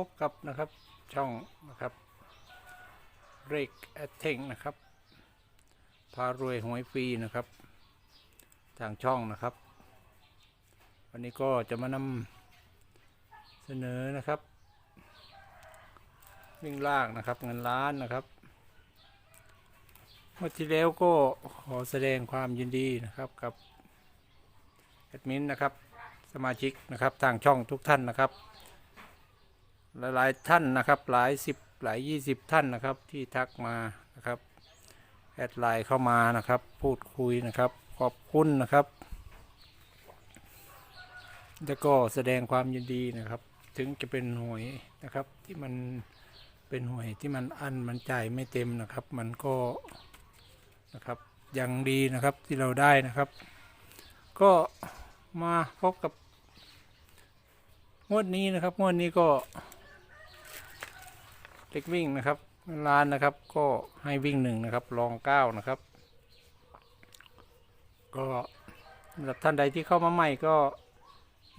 กับกับนะครับช่องนะครับเรกแอดเทงนะครับ พารวยหวยฟรีนะครับ ทางช่องนะครับ วันนี้ก็จะมานำเสนอนะครับวิ่งลางนะครับเงินล้านนะครับเมื่อที่แล้วก็ขอแสดงความยินดีนะครับกับแอดมินนะครับ สมาชิกนะครับทางช่องทุกท่านนะครับ หลายๆท่านนะครับ หลายสิบหลายยี่สิบท่านนะครับ ที่ทักมานะครับแอดไลน์เข้ามานะครับ พูดคุยนะครับ ขอบคุณนะครับ แล้วก็แสดงความยินดีนะครับ ถึงจะเป็นหวยนะครับ ที่มันเป็นหวยที่มันอันมันจ่ายไม่เต็มนะครับ มันก็นะครับยังดีนะครับที่เราได้นะครับ ก็มาพบกับงวดนี้นะครับงวดนี้ก็ เล็กวิ่งนะครับร้านนะครับ ก็ให้วิ่งหนึ่งนะครับรองเก้านะครับ ก็สำหรับท่านใดที่เข้ามาใหม่ก็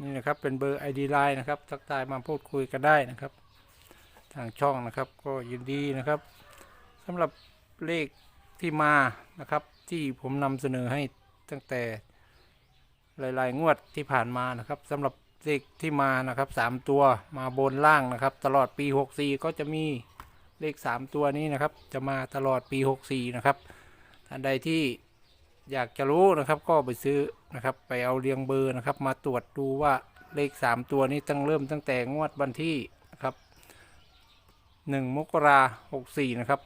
นี่นะครับเป็นเบอร์ ID ไลน์นะครับทักทายมาพูดคุยกันได้นะครับ ทางช่องนะครับก็ยินดีนะครับสำหรับเลขที่มานะครับที่ผมนำเสนอให้ตั้งแต่หลาย ๆ งวดที่ผ่านมานะครับสำหรับ เลขที่มานะครับสามตัวมาบนล่างนะครับ ตลอดปี64ก็จะมีเลข3ตัวนี้นะครับ จะมาตลอดปี64นะครับท่านใดที่อยากจะรู้นะครับ ก็ไปซื้อนะครับ ไปเอาเรียงเบอร์นะครับ มาตรวจดูว่าเลข3ตัวนี้ตั้งเริ่มตั้งแต่งวดวันที่นะครับ1มกราคม64นะครับ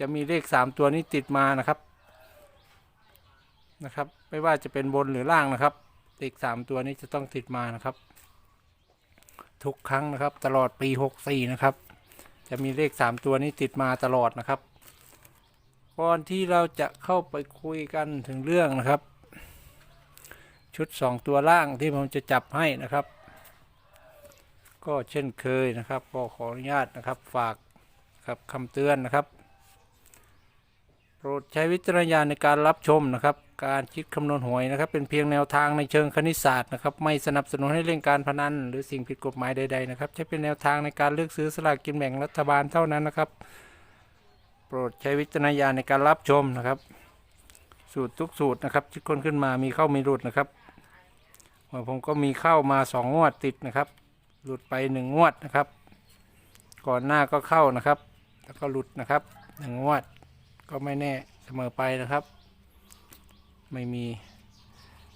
จะมีเลข3ตัวนี้ติดมานะครับนะครับ ไม่ว่าจะเป็นบนหรือล่างนะครับ เลขสามตัวนี้จะต้องติดมานะครับ ทุกครั้งนะครับ ตลอดปีหกสี่นะครับ จะมีเลขสามตัวนี้ติดมาตลอดนะครับก่อนที่เราจะเข้าไปคุยกันถึงเรื่องนะครับ ชุดสองตัวล่างที่ผมจะจับให้นะครับ ก็เช่นเคยนะครับ ก็ขออนุญาตนะครับฝากครับคำเตือนนะครับ โปรดใช้วิจารณญาณในการรับชมนะครับ การคิดคำนวณหวยนะครับ เป็นเพียงแนวทางในเชิงคณิตศาสตร์นะครับ ไม่สนับสนุนให้เล่นการพนันหรือสิ่งผิดกฎหมายใดๆนะครับใช้เป็นแนวทางในการเลือกซื้อสลากกินแบ่งรัฐบาลเท่านั้นนะครับ โปรดใช้วิจารณญาณในการรับชมนะครับ สูตรทุกสูตรนะครับที่คนขึ้นมามีเข้ามีหลุดนะครับว่าผมก็มีเข้ามาสองงวดติดนะครับ หลุดไปหนึ่งงวดนะครับ ก่อนหน้าก็เข้านะครับ แล้วก็หลุดนะครับหนึ่งงวด ก็ไม่แน่เสมอไปนะครับ ไม่มี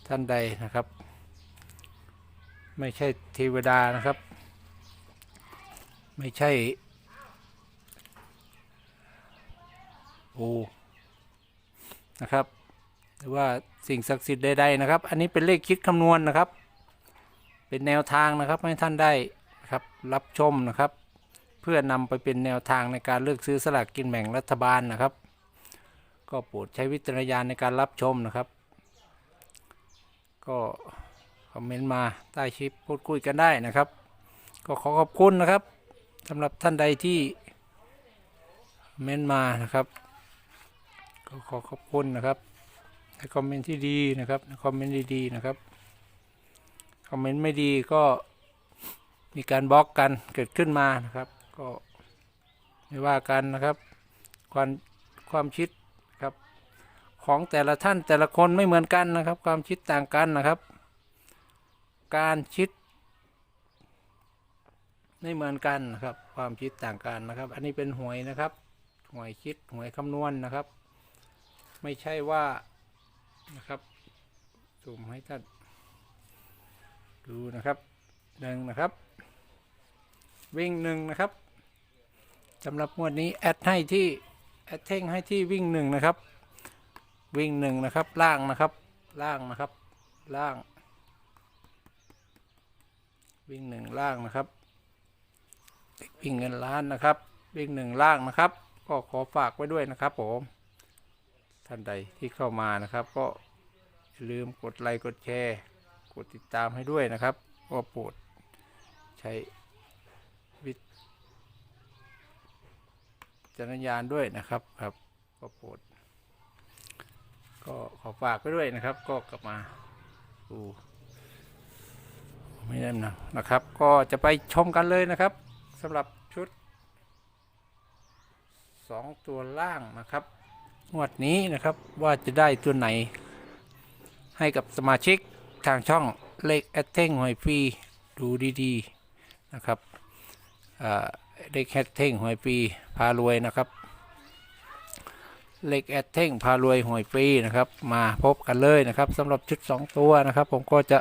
ท่านใดนะครับ ไม่ใช่เทวดานะครับ ไม่ใช่โอ้นะครับหรือว่าสิ่งศักดิ์สิทธิ์ใดๆนะครับ อันนี้เป็นเลขคิดคำนวณนะครับ เป็นแนวทางนะครับให้ท่านได้ครับรับชมนะครับ เพื่อนำไปเป็นแนวทางในการเลือกซื้อสลากกินแบ่งรัฐบาลนะครับ ก็โปรดใช้วิจารณญาณในการรับชมนะครับ ก็คอมเมนต์มาใต้คลิปพูดคุยกันได้นะครับ ก็ขอขอบคุณนะครับสำหรับท่านใดที่เมนต์มานะครับ ก็ขอขอบคุณนะครับในคอมเมนต์ที่ดีนะครับในคอมเมนต์ดีๆนะครับคอมเมนต์ไม่ดีก็มีการบล็อกกันเกิดขึ้นมานะครับ ก็ไม่ว่ากันนะครับ ความความคิด ของแต่ละท่านแต่ละคนไม่เหมือนกันนะครับ ความคิดต่างกันนะครับ การคิด ไม่เหมือนกันนะครับ ความคิดต่างกันนะครับ อันนี้เป็นหวยนะครับหวยคิดหวยคำนวณนะครับ ไม่ใช่ว่านะครับสุ่มให้ท่านดูนะครับหนึ่งนะครับ วิ่งหนึ่งนะครับสำหรับงวดนี้แอดให้ที่แอดเท่งให้ที่วิ่งหนึ่งนะครับ วิ่งหนึ่งนะครับ ล่างนะครับ ล่างนะครับ ล่าง วิ่งหนึ่งล่างนะครับวิ่งเงินล้านนะครับ วิ่งหนึ่งล่างนะครับ ก็ขอฝากไว้ด้วยนะครับผม ท่านใดที่เข้ามานะครับ ก็อย่าลืมกดไลค์กดแชร์ กดติดตามให้ด้วยนะครับก็โปรดใช้วิจารณญาณด้วยนะครับครับก็โปรด ก็ขอฝากไปด้วยนะครับ ก็กลับมาดูไม่ได้นะนะครับ ก็จะไปชมกันเลยนะครับสำหรับชุดสองตัวล่างนะครับงวดนี้นะครับว่าจะได้ตัวไหน ให้กับสมาชิกทางช่องเลขแอดเท่งหอยฟีดูดีๆนะครับเลขแอดเท่งหอยฟีพารวยนะครับ เลขแอดเท่งพารวยหวยฟรีนะครับ มาพบกันเลยนะครับสำหรับชุด 2 ตัวนะครับ ผมก็จะ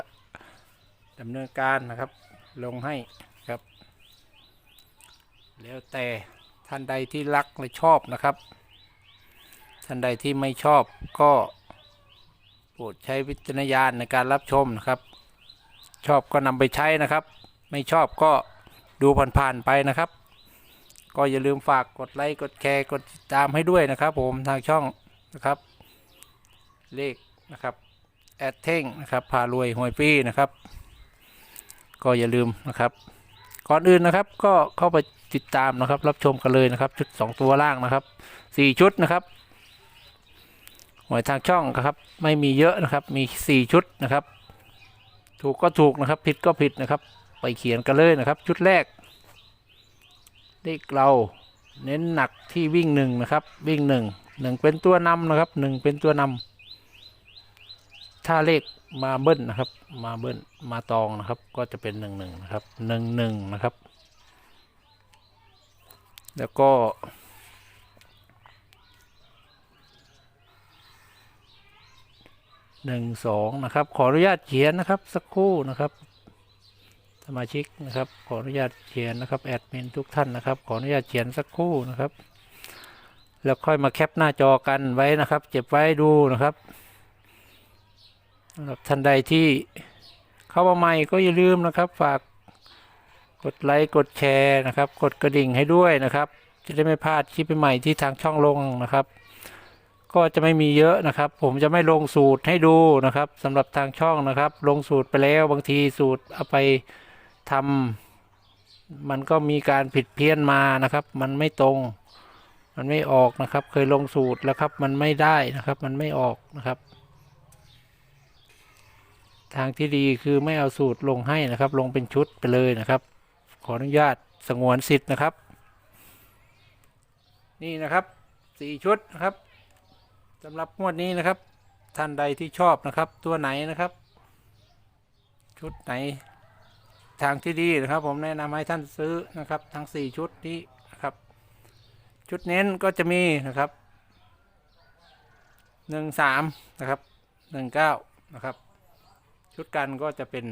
ดำเนินการนะครับ ลงให้ครับ แล้วแต่ท่านใดที่รักและชอบนะครับ ท่านใดที่ไม่ชอบก็โปรดใช้วิจารณญาณในการรับชมนะครับ ชอบก็นำไปใช้นะครับ ไม่ชอบก็ดูผ่านๆไปนะครับ ก็อย่าลืมฝากกดไลค์กดแชร์กดติดตามให้ด้วยนะครับผมทางช่องนะครับ เลขนะครับแอดเท่งนะครับพารวยหวยปีนะครับ ก็อย่าลืมนะครับก่อนอื่นนะครับก็เข้าไปติดตามนะครับ รับชมกันเลยนะครับ ชุด 2 ตัวล่างนะครับ 4 ชุดนะครับหวยทางช่องครับ ไม่มีเยอะนะครับ มี 4 ชุดนะครับ ถูกก็ถูกนะครับ ผิดก็ผิดนะครับ ไปเขียนกันเลยนะครับ ชุดแรก เลขเราเน้นหนักที่วิ่งหนึ่งนะครับ วิ่งหนึ่งหนึ่งเป็นตัวนำนะครับหนึ่งเป็นตัวนำถ้าเลขมาเบิ้ลนะครับ มาเบิ้ลมาตองนะครับ ก็จะเป็นหนึ่งหนึ่งนะครับหนึ่งหนึ่งนะครับ แล้วก็ หนึ่งสองนะครับ ขออนุญาตเขียนนะครับสักครู่นะครับ มาชิกนะครับ ขออนุญาตเขียนนะครับแอดมินทุกท่านนะครับ ขออนุญาตเขียนสักครู่นะครับ แล้วค่อยมาแคปหน้าจอกันไว้นะครับ เก็บไว้ดูนะครับสำหรับท่านใดที่เข้ามาใหม่ก็อย่าลืมนะครับ ฝากกดไลค์กดแชร์นะครับ กดกระดิ่งให้ด้วยนะครับ จะได้ไม่พลาดคลิปใหม่ที่ทางช่องลงนะครับ ก็จะไม่มีเยอะนะครับ ผมจะไม่ลงสูตรให้ดูนะครับสำหรับทางช่องนะครับ ลงสูตรไปแล้วบางทีสูตรเอาไป ทำมันก็มีการผิดเพี้ยนมานะครับ มันไม่ตรง มันไม่ออกนะครับ เคยลงสูตรแล้วครับ มันไม่ได้นะครับ มันไม่ออกนะครับ ทางที่ดีคือไม่เอาสูตรลงให้นะครับ ลงเป็นชุดไปเลยนะครับ ขออนุญาตสงวนสิทธิ์นะครับ นี่นะครับสี่ชุดนะครับสำหรับงวดนี้นะครับ ท่านใดที่ชอบนะครับ ตัวไหนนะครับ ชุดไหน ทางที่ดีนะครับ ผมแนะนำให้ท่านซื้อนะครับ ทั้ง 4 ชุดนี้นะครับ ชุดเน้นก็จะมีนะครับ 13 นะครับ 19 นะครับ ชุดกันก็จะเป็น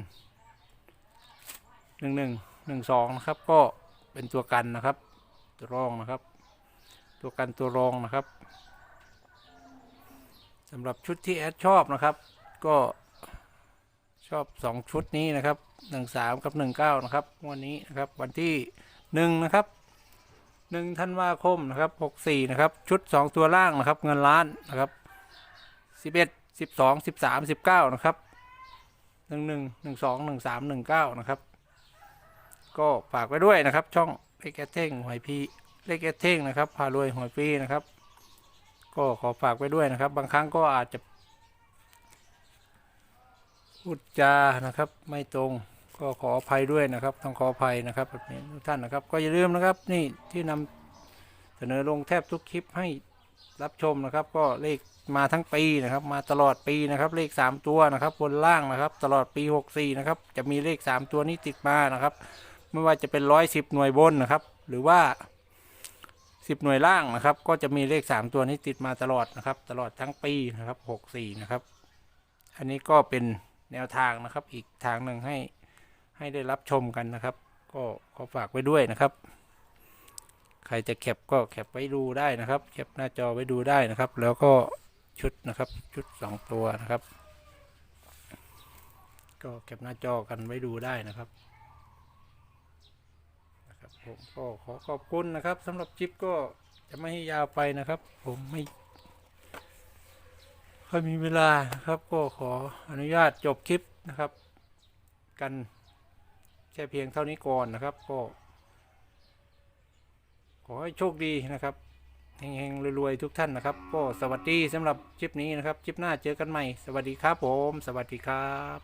11 12 นะครับ ก็เป็นตัวกันนะครับ ตัวรองนะครับ ตัวกันตัวรองนะครับสำหรับชุดที่แอดชอบนะครับ ก็ ชอบ 2 ชุดนี้นะครับหนึ่งสามกับหนึ่งเก้านะครับวันนี้นะครับวันที่หนึ่งนะครับหนึ่งธันวาคมนะครับหกสี่นะครับ ชุดสองตัวล่างนะครับ เงินล้านนะครับสิบเอ็ดสิบสองสิบสามสิบเก้านะครับหนึ่งหนึ่งหนึ่งสองหนึ่งสามหนึ่งเก้านะครับ ก็ฝากไว้ด้วยนะครับ ช่องเลขแอเท่งหอยพีเลขแอเท่งนะครับพารวยหอยปีนะครับ ก็ขอฝากไว้ด้วยนะครับ บางครั้งก็อาจจะ พูดจานะครับ ไม่ตรงก็ขออภัยด้วยนะครับต้องขออภัยนะครับแบบนี้ทุกท่านนะครับ ก็อย่าลืมนะครับ นี่ที่นำเสนอลงแทบทุกคลิปให้รับชมนะครับ ก็เลขมาทั้งปีนะครับ มาตลอดปีนะครับ เลข 3 ตัวนะครับ บนล่างนะครับ ตลอดปี 64 นะครับ จะมีเลข 3 ตัวนี้ติดมานะครับ ไม่ว่าจะเป็นร้อยสิบหน่วยบนนะครับ หรือว่า 10 หน่วยล่างนะครับ ก็จะมีเลข 3 ตัวนี้ติดมาตลอดนะครับ ตลอดทั้งปีนะครับ 64 นะครับ อันนี้ก็เป็น แนวทางนะครับ อีกทางหนึ่งให้ให้ได้รับชมกันนะครับ ก็ขอฝากไว้ด้วยนะครับ ใครจะแคปก็แคปไว้ดูได้นะครับแคปหน้าจอไว้ดูได้นะครับ แล้วก็ชุดนะครับชุดสองตัวนะครับ ก็แคปหน้าจอกันไว้ดูได้นะครับนะครับผมก็ขอขอบคุณนะครับสำหรับคลิปก็จะไม่ให้ยาวไปนะครับ ผมไม่ ค่อยมีเวลานะครับก็ขออนุญาตจบคลิปนะครับ กันแค่เพียงเท่านี้ก่อนนะครับก็ ขอให้โชคดีนะครับเฮงๆรวยๆทุกท่านนะครับ ก็สวัสดีสำหรับคลิปนี้นะครับคลิปหน้าเจอกันใหม่ สวัสดีครับผม สวัสดีครับ